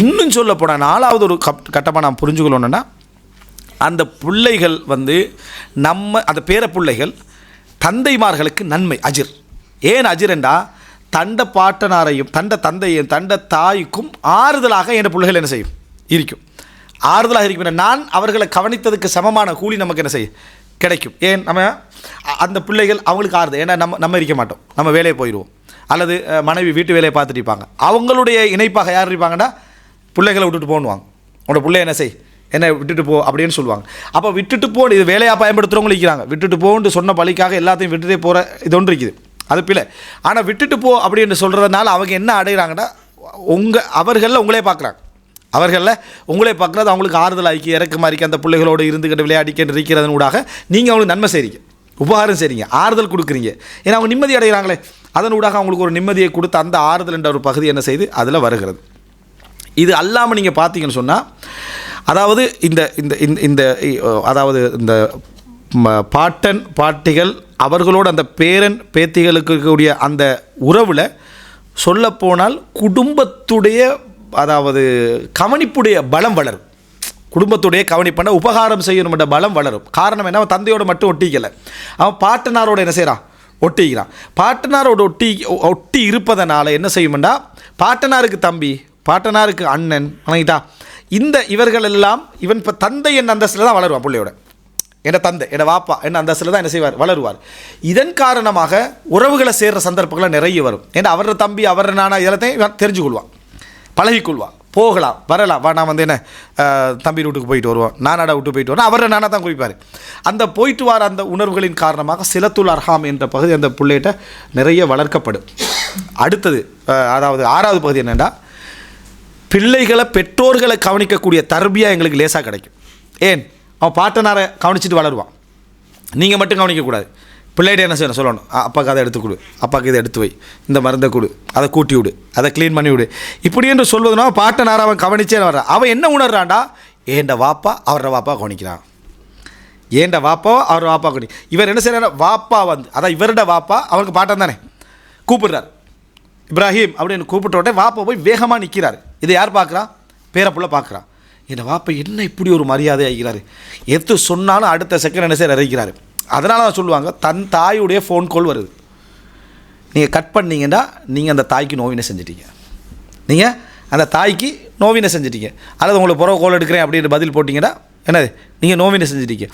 இன்னும் சொல்ல போனால் நாலாவது ஒரு கப் கட்டமாக நான் புரிஞ்சுக்கணுன்னா அந்த பிள்ளைகள் வந்து நம்ம அந்த பேர பிள்ளைகள் தந்தைமார்களுக்கு நன்மை அஜிர். ஏன் அஜிர் என்றால் தண்ட பாட்டனாரையும் தண்ட தந்தையும் தண்ட தாய்க்கும் ஆறுதலாக என் பிள்ளைகள் என்ன செய்யும்? இருக்கும். ஆறுதலாக இருக்கும். நான் அவர்களை கவனித்ததுக்கு சமமான கூலி நமக்கு என்ன செய்யும்? கிடைக்கும். ஏன்? நம்ம அந்த பிள்ளைகள் அவங்களுக்கு ஆறுதல். ஏன்னா நம்ம நம்ம இருக்க மாட்டோம். நம்ம வேலையை போயிடுவோம் அல்லது மனைவி வீட்டு வேலையை பார்த்துட்டு இருப்பாங்க. அவங்களுடைய இணைப்பாக யார் இருப்பாங்கன்னா பிள்ளைகளை விட்டுட்டு போகணுவாங்க உன்னோட பிள்ளை என்ன செய்? என்ன விட்டுட்டு போ அப்படின்னு சொல்லுவாங்க. அப்போ விட்டுட்டு போ இது வேலையாக பயன்படுத்துகிறவங்க இருக்கிறாங்க விட்டுட்டு போன்னு சொன்ன பழிக்காக எல்லாத்தையும் விட்டுட்டே போகிற இது ஒன்று இருக்குது. அது பிள்ளை ஆனால் விட்டுட்டு போ அப்படின்னு சொல்கிறதுனால அவங்க என்ன அடைகிறாங்கன்னா உங்கள் அவர்களில் உங்களே பார்க்குறாங்க. அவர்களில் உங்களே பார்க்குறது அவங்களுக்கு ஆறுதல் ஆக்கி இறக்குமாறிக்கு அந்த பிள்ளைகளோடு இருந்துக்கிட்டு விளையாடிக்கிட்டு இருக்கிறதன் ஊடாக நீங்கள் அவங்களுக்கு நன்மை செய்கிறீங்க உபகாரம் செய்கிறீங்க ஆறுதல் கொடுக்குறீங்க. ஏன்னா அவங்க நிம்மதி அடைகிறாங்களே அதன் ஊடாக அவங்களுக்கு ஒரு நிம்மதியை கொடுத்து அந்த ஆறுதல் என்ற ஒரு பகுதி என்ன செய்து அதில் வருகிறது. இது அல்லாமல் நீங்கள் பார்த்தீங்கன்னு சொன்னால் அதாவது இந்த இந்த இந்த இந்த அதாவது இந்த ம- பாட்டன் பாட்டிகள் அவர்களோட அந்த பேரன் பேத்திகளுக்கு இருக்கக்கூடிய அந்த உறவில் சொல்லப்போனால் குடும்பத்துடைய அதாவது கவனிப்புடைய பலம் வளரும். குடும்பத்துடைய கவனிப்பண்ண உபகாரம் செய்யணுமென்ற பலம் வளரும். காரணம் என்ன? அவன் தந்தையோட மட்டும் ஒட்டிக்கலை. அவன் பாட்டனாரோட என்ன செய்கிறான் ஒட்டிக்கிறான். பாட்டனாரோட ஒட்டி ஒட்டி இருப்பதனால் என்ன செய்யுமெண்டா பாட்டனாருக்கு தம்பி பாட்டனாருக்கு அண்ணன் வணங்கிட்டா இந்த இவர்கள் எல்லாம் இவன் இப்போ தந்தை என் அந்தஸ்தில் தான் வளருவான் பிள்ளையோட. என் தந்தை என் வாப்பா என்ன அந்தஸ்தில் தான் என்ன செய்வார்? வளருவார். இதன் காரணமாக உறவுகளை சேர்ற சந்தர்ப்பங்களை நிறைய வரும். ஏன்னா அவர் தம்பி அவர் நானா இதெல்லாத்தையும் தெரிஞ்சுக்கொள்வான். பழகிக்கொள்வான். போகலாம் வரலாம். வா நான் வந்து என்ன தம்பி வீட்டுக்கு போயிட்டு வருவோம். நானாடா விட்டு போயிட்டு வரேன் அவரை நானாக தான் குறிப்பார் அந்த போயிட்டு வர அந்த உணர்வுகளின் காரணமாக சிலத்துல் அர்ஹாம் என்ற பகுதி அந்த பிள்ளைகிட்ட நிறைய வளர்க்கப்படும். அடுத்தது அதாவது ஆறாவது பகுதி என்னென்னா பிள்ளைகளை பெற்றோர்களை கவனிக்கக்கூடிய தர்பியாக எங்களுக்கு லேசாக கிடைக்கும். ஏன்? அவன் பாட்டனாரை கவனிச்சுட்டு வளருவான். நீங்கள் மட்டும் கவனிக்கக்கூடாது. பிள்ளைகிட்ட என்ன செய்யணும்? சொல்லணும். அப்பாவுக்கு அதை எடுத்து கொடு. அப்பாவுக்கு இதை எடுத்து வை. இந்த மருந்தை கொடு. அதை கூட்டி விடு. அதை க்ளீன் பண்ணி விடு. இப்படி என்று சொல்வதுனா பாட்டனார் அவன் கவனிச்சே வர்றான் அவன் என்ன உணர்றான்டா? ஏண்ட வாப்பா? அவரோட வாப்பா கவனிக்கிறான். ஏண்ட வாப்பாவோ அவர் வாப்பா கவனி இவர் என்ன செய்கிறார் வாப்பா வந்து அதான் இவரோட வாப்பா அவருக்கு பாட்டம் தானே கூப்பிடுறார். இப்ராஹிம் அப்படின்னு கூப்பிட்ட உடனே வாப்பா போய் வேகமாக நிற்கிறார் இதை யார் பார்க்குறா? பேரப்புள்ள பார்க்குறா. இந்த வாப்பை என்ன இப்படி ஒரு மரியாதை ஆகிறாரு எது சொன்னாலும் அடுத்த செகண்ட் என்ன சார் அறிவிக்கிறாரு அதனால் தான் சொல்லுவாங்க தன் தாயுடைய ஃபோன் கால் வருது. நீங்கள் கட் பண்ணீங்கன்னா நீங்கள் அந்த தாய்க்கு நோவினை செஞ்சிட்டீங்க. நீங்கள் அந்த தாய்க்கு நோவினை செஞ்சிட்டீங்க. அல்லது உங்களுக்கு புறவு கோல் எடுக்கிறேன் அப்படின்னு பதில் போட்டிங்கன்னா என்னது? நீங்கள் நோவினை செஞ்சிட்டீங்க.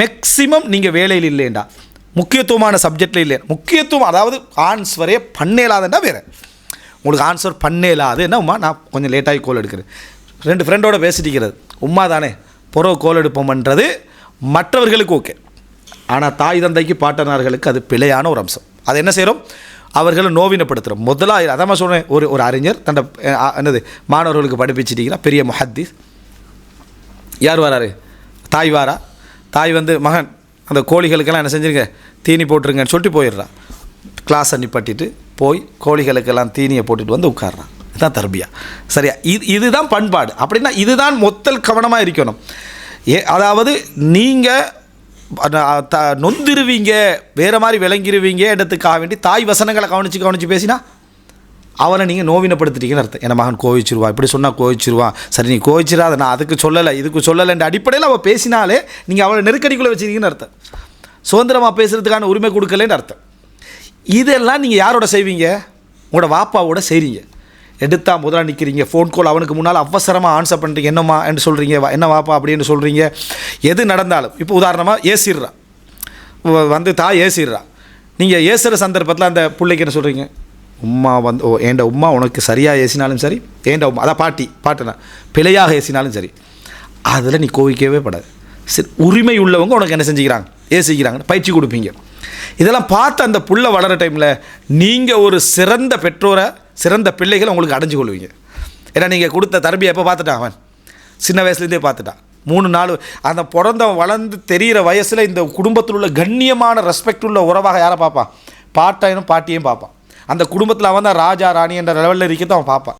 மேக்ஸிமம் நீங்கள் வேலையில் இல்லைண்டா முக்கியத்துவமான சப்ஜெக்டில் இல்லை முக்கியத்துவம் அதாவது ஆன்ஸ் வரைய பண்ணேலாதண்டா வேறு. உங்களுக்கு ஆன்சர் பண்ணேலாது என்ன உமா நான் கொஞ்சம் லேட்டாகி கோல் எடுக்கிறேன். ரெண்டு ஃப்ரெண்டோட பேசிட்டிருக்கிறது. உமா தானே புறவு கோல் எடுப்போம்ன்றது மற்றவர்களுக்கு ஓகே ஆனால் தாய் தந்தைக்கு பாட்டனார்களுக்கு அது பிழையான ஒரு அம்சம். அது என்ன செய்கிறோம் அவர்களை நோவினப்படுத்துகிறோம் முதலாக அதான் சொல்கிறேன் ஒரு ஒரு அறிஞர் தன்னை என்னது மாணவர்களுக்கு படிப்பிச்சிட்டிங்கன்னா பெரிய முஹத்திஸ். யார் வராரு? தாய் வாரா? தாய் வந்து மகன் அந்த கோழிகளுக்கெல்லாம் என்ன செஞ்சிருங்க? தீனி போட்டுருங்கன்னு சொல்லிட்டு போயிடுறான் கிளாஸை நிப்பட்டிட்டு போய் கோழிகளுக்கெல்லாம் தீனியை போட்டுட்டு வந்து உட்கார்றான். இதுதான் தர்பியா. சரியா? இது இதுதான் பண்பாடு. அப்படின்னா இதுதான் மொத்தல் கவனமாக இருக்கணும். ஏ அதாவது நீங்கள் த நொந்திருவீங்க வேறு மாதிரி விளங்கிருவீங்க இடத்துக்காக வேண்டி தாய் வசனங்களை கவனித்து கவனித்து பேசினா அவனை நீங்கள் நோவினப்படுத்திட்டீங்கன்னு அர்த்தம். என் மகன் கோவிச்சிருவா? இப்படி சொன்னால் கோவிச்சிருவான் சரி நீ கோவிச்சிடாத நான் அதுக்கு சொல்லலை இதுக்கு சொல்லலைன்ற அடிப்படையில் அவள் பேசினாலே நீங்கள் அவளை நெருக்கடிக்குள்ளே வச்சிருக்கீங்கன்னு அர்த்தம். சுதந்திரமாக பேசுகிறதுக்கான உரிமை கொடுக்கலன்னு அர்த்தம். இதெல்லாம் நீங்கள் யாரோட செய்வீங்க? உங்களோட வாப்பாவோட செய்கிறீங்க எடுத்தா முதலாக நிற்கிறீங்க ஃபோன் கால் அவனுக்கு முன்னால் அவசரமாக ஆன்சர் பண்ணுறீங்க என்னம்மா என்று சொல்கிறீங்க என்ன வாப்பா அப்படின்னு சொல்கிறீங்க எது நடந்தாலும் இப்போ உதாரணமாக ஏசிடுறா வந்து தாய் ஏசிடுறா நீங்கள் ஏசுகிற சந்தர்ப்பத்தில் அந்த பிள்ளைக்கு என்ன சொல்கிறீங்க உம்மா வந்து ஓ ஏண்ட உம்மா உனக்கு சரியாக ஏசினாலும் சரி ஏண்ட உம்மா அதான் பாட்டி பாட்டுனா பிழையாக ஏசினாலும் சரி. அதில் நீ கோவிக்கவே படாது. சரி உரிமை உள்ளவங்க உனக்கு என்ன செஞ்சுக்கிறாங்க? ஏசிக்கிறாங்க பயிற்சி கொடுப்பீங்க. இதெல்லாம் பார்த்து அந்த புள்ள வளர டைமில் நீங்கள் ஒரு சிறந்த பெற்றோரை சிறந்த பிள்ளைகளை உங்களுக்கு அடைஞ்சு கொள்வீங்க. ஏன்னா நீங்கள் கொடுத்த தரம்பியை எப்போ பார்த்துட்டான் அவன்? சின்ன வயசுலேருந்தே பார்த்துட்டான். மூணு நாலு அந்த பிறந்தவன் வளர்ந்து தெரிகிற வயசில் இந்த குடும்பத்தில் உள்ள கண்ணியமான ரெஸ்பெக்ட் உள்ள உறவாக யாரை பார்ப்பான்? பாட்டையும் பாட்டியும் பார்ப்பான். அந்த குடும்பத்தில் அவன் தான் ராஜா ராணி என்ற லெவலில் இருக்கதான் அவன் பார்ப்பான்.